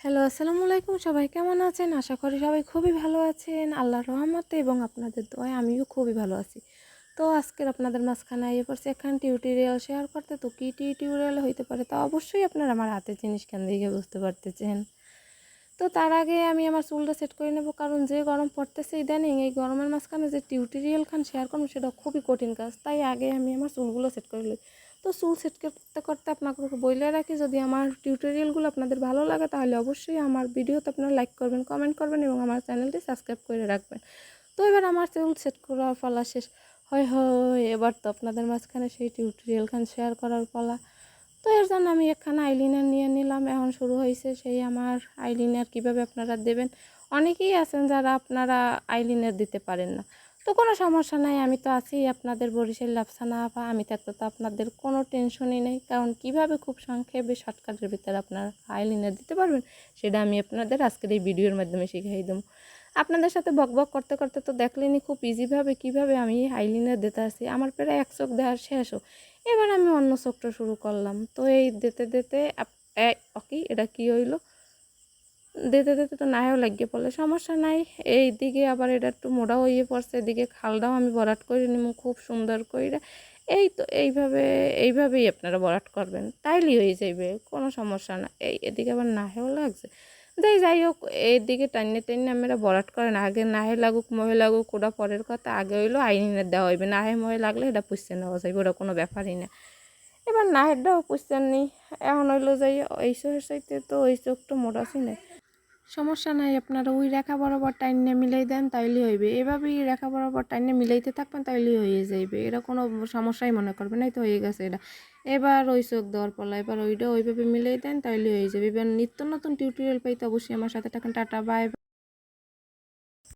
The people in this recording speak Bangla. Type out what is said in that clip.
হ্যালো, আসসালামু আলাইকুম। সবাই কেমন আছেন? আশা করি সবাই খুবই ভালো আছেন। আল্লাহর রহমতে এবং আপনাদের দোয়ায় আমিও খুবই ভালো আছি। তো আজকের আপনাদের মাঝখানে আইয়ে পড়ছে একখান টিউটোরিয়াল শেয়ার করতে। তো কী টিউটোরিয়াল হইতে পারে তা অবশ্যই আপনারা আমার হাতের জিনিস কেন দিকে বুঝতে পারতেছেন। তো তার আগে আমি আমার চুলটা সেট করে নেব, কারণ যে গরম পড়তেছে ইদানিং, এই গরমের মাঝখানে যে টিউটোরিয়াল খান শেয়ার করব, সেটা খুবই কঠিন কাজ। তাই আগে আমি আমার চুলগুলো সেট করে লই। তো চুল সেট করতে করতে আপনাকে বলে রাখি, যদি আমার টিউটোরিয়ালগুলো আপনাদের ভালো লাগে, তাহলে অবশ্যই আমার ভিডিওতে আপনারা লাইক করবেন কমেন্ট করবেন এবং আমার চ্যানেলটি সাবস্ক্রাইব করে রাখবেন। তো এবার আমার চুল সেট করার পালা শেষ। হয় হয়, এবার তো আপনাদের মাঝখানে সেই টিউটোরিয়াল খান শেয়ার করার পালা। তো এর জন্য আমি একখানা আইলিনার নিয়ে নিলাম, এখন শুরু হয়েছে সেই আমার আইলিনার কীভাবে আপনারা দেবেন? অনেকেই আছেন যারা আপনারা আইলিনার দিতে পারেন না। তো কোনো সমস্যা নাই, আমি তো আছি আপনাদের বরিশাল লাফসানা বা আমি থাকতে তো আপনাদের কোনো টেনশনই নেই। কারণ কীভাবে খুব সংক্ষেপে শর্টকাটের ভিতরে আপনারা আইলিনার দিতে পারবেন, সেটা আমি আপনাদের আজকের এই ভিডিওর মাধ্যমে শিখিয়ে দেবো। আপনাদের সাথে বক বক করতে করতে তো দেখলেনি খুব ইজিভাবে কীভাবে আমি আইলিনার দিতে আসি। আমার প্রায় এক চোখ দেওয়ার শেষও। এবার আমি অন্য চোখটা শুরু করলাম। তো এই দিতে দিতে ওকে, এটা কি হইল? দিতে দিতে তো নাইও লাগিয়ে পড়লে। সমস্যা নাই, এই দিকে আবার এটা একটু মোড়া হয়ে পড়ছে, এদিকে খালটাও আমি বরাট করে নিব, খুব সুন্দর করে এই তো এইভাবে, এইভাবেই আপনারা বরাট করবেন, তাইলেই হয়ে যাইবে, কোনো সমস্যা না। এই এদিকে আবার নাহেও লাগছে। যাই যাই হোক এইদিকে টাইনে টাইনে আমরা বরাট করেন আগে নাহে লাগুক, মহে লাগুক, ওটা পরের কথা, আগে হইল আইনের দেওয়া হইবে, নাহে মহে লাগলে এটা পুষতে নেওয়া যাইবে, ওটা কোনো ব্যাপারই না। এবার নাহেরটাও পুষতেন নি, এখন হইল যাই এই সাইতে তো ওই চোখটা মোটাছি না। সমস্যা নাই, আপনারা ওই রেখা বরাবর টাইনে মিলাই দেন তাইলে হইবে। এভাবেই রেখা বরাবর টাইনে মিলাইতে থাকবেন তাইলে হয়ে যাইবে। এরা কোনো সমস্যাই মনে করবে না তো হয়ে গেছে এটা। এবার ওই চোখ দেওয়ার পলা, এবার ওইটা ওইভাবে মিলাই দেন তাইলে হয়ে যাবে। এবার নিত্য নতুন টিউটোরিয়াল পাইতে অবশ্যই আমার সাথে থাকেন। Tata bye